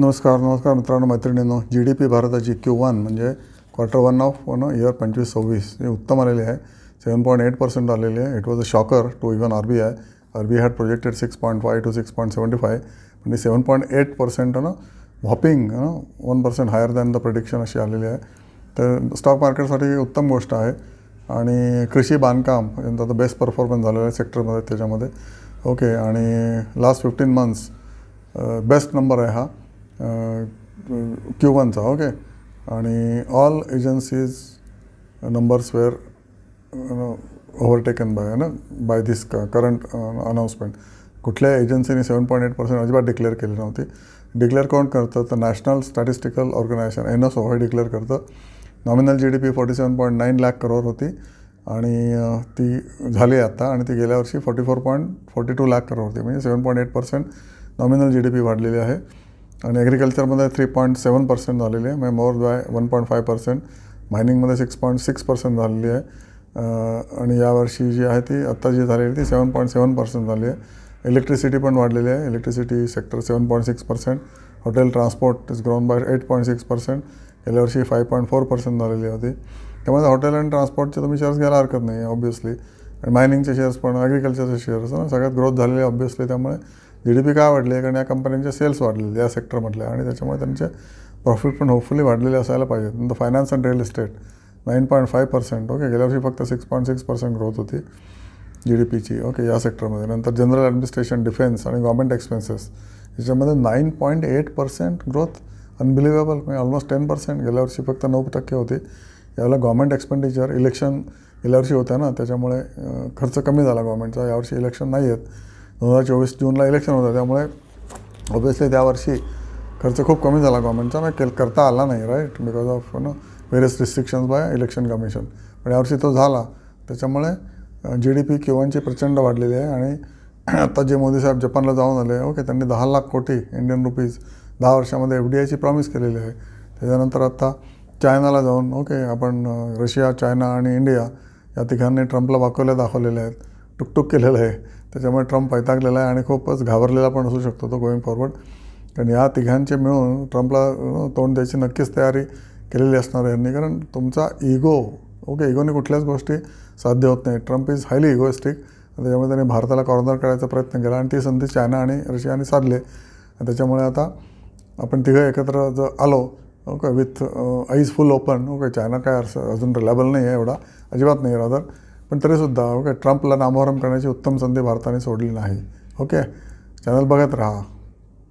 नमस्कार नमस्कार मित्रांनो मैत्रिणींनो. जी डी पी भारताची क्यू वन म्हणजे quarter one of one year पंचवीस सव्वीस. हे उत्तम आलेली आहे. सेवन पॉईंट एट पर्सेंट आलेले आहे. It was a shocker to even R B I R B had projected six point five two six point seventy five म्हणजे सेवन पॉईंट एट पर्सेंट ना whopping one percent higher than the prediction अशी आलेली आहे. तर stock मार्केटसाठी उत्तम गोष्ट आहे. आणि कृषी बांधकाम यांचा तर बेस्ट परफॉर्मन्स झालेला आहे सेक्टरमध्ये त्याच्यामध्ये. ओके आणि last fifteen months best number आहे हा. क्यू वनचा ओके आणि all agencies numbers were overtaken by ना बाय दिस करंट अनाऊन्समेंट कुठल्या एजन्सीने सेवन पॉईंट एट पर्सेंट अजिबात डिक्लेअर केली नव्हती. डिक्लेअर कोण करतं? तर national statistical organisation N S O हे डिक्लेअर करतं. Nominal G D P forty seven point nine lakh crore होती. आणि ती झाली आता आणि ती गेल्या वर्षी forty four point forty two lakh crore होती. म्हणजे seven point eight percent nominal G D P वाढलेली आहे. आणि ॲग्रिकल्चरमध्ये थ्री पॉईंट सेवन पर्सेंट झालेली आहे. म्हणजे more by one point five percent मायनिंगमध्ये six point six percent झालेली आहे. आणि यावर्षी जी आहे ती आत्ता जी झालेली ती सेवन पॉईंट सेवन पर्सेंट झाली आहे. इलेक्ट्रिसिटी पण वाढलेली आहे. Electricity sector seven point six percent hotel transport is ground by eight point six percent गेल्या वर्षी फाय पॉईंट फोर पर्सेंट झालेली होती. त्यामुळे हॉटेल अँड ट्रान्सपोर्टचे तुम्ही शेअर्स घ्यायला हरकत नाही ऑब्वियसली आणि मायनिंगचे शेअर्स पण ॲग्रिकल्चरचे शेअर्स ना सगळ्यात ग्रोथ झालेली आहे ऑब्वियसली त्यामुळे जी डी पी काय वाढली आहे कारण या कंपन्यांचे सेल्स वाढलेले या सेक्टरमधल्या आणि त्याच्यामुळे त्यांचे प्रॉफिट पण होपफुली वाढलेले असायला पाहिजेत. नंतर finance and real estate nine point five percent okay गेल्या वर्षी फक्त six point six percent growth होती जी डी पीची ओके या सेक्टरमध्ये नंतर जनरल ॲडमिनिस्ट्रेशन डिफेन्स आणि गव्हर्मेंट एक्सपेन्सेस याच्यामध्ये nine point eight percent growth unbelievable म्हणजे ऑलमोस्ट टेन पर्सेंट गेल्या वर्षी फक्त नऊ टक्के होते. यावेळेला गव्हर्मेंट एक्सपेंडिचर इलेक्शन गेल्या वर्षी होत्या ना त्याच्यामुळे खर्च कमी झाला गव्हर्मेंटचा यावर्षी इलेक्शन नाही आहेत दोन हजार चोवीस जूनला इलेक्शन होतं. त्यामुळे ऑब्वियसली त्यावर्षी खर्च खूप कमी झाला गव्हर्मेंटचा ना केल करता आला नाही right because of no various restrictions by election commission पण यावर्षी तो झाला. त्याच्यामुळे जी डी पी किंवांची प्रचंड वाढलेली आहे. आणि आता जे मोदी साहेब जपानला जाऊन आले ओके त्यांनी दहा लाख कोटी इंडियन रुपीज दहा वर्षामध्ये एफ डी आयची प्रॉमिस केलेली आहे. त्याच्यानंतर आत्ता चायनाला जाऊन ओके आपण रशिया चायना आणि इंडिया या तिघांनी ट्रम्पला वाकवल्या दाखवलेल्या आहेत. टुकटुक केलेलं आहे. त्याच्यामुळे ट्रम्प वैतागलेला आहे आणि खूपच घाबरलेला पण असू शकतो तो गोईंग फॉरवर्ड कारण या तिघांचे मिळून ट्रम्पला तोंड द्यायची नक्कीच तयारी केलेली असणार आहे यांनी. कारण तुमचा इगो ओके इगोने कुठल्याच गोष्टी साध्य होत नाही. ट्रम्प इज हायली इगोइस्टिक त्याच्यामुळे त्यांनी भारताला कॉर्नर करायचा प्रयत्न केला. आणि ती संधी चायना आणि रशियाने साधले आणि त्याच्यामुळे आता आपण तिघं एकत्र जर आलो okay with eyes full open okay China काय असं अजून रिलायबल नाही आहे एवढा. अजिबात नाही रादर पण तरीसुद्धा ओके ट्रम्पला नामोहरम करण्याची उत्तम संधी भारताने सोडली नाही. ओके चॅनल बघत राहा.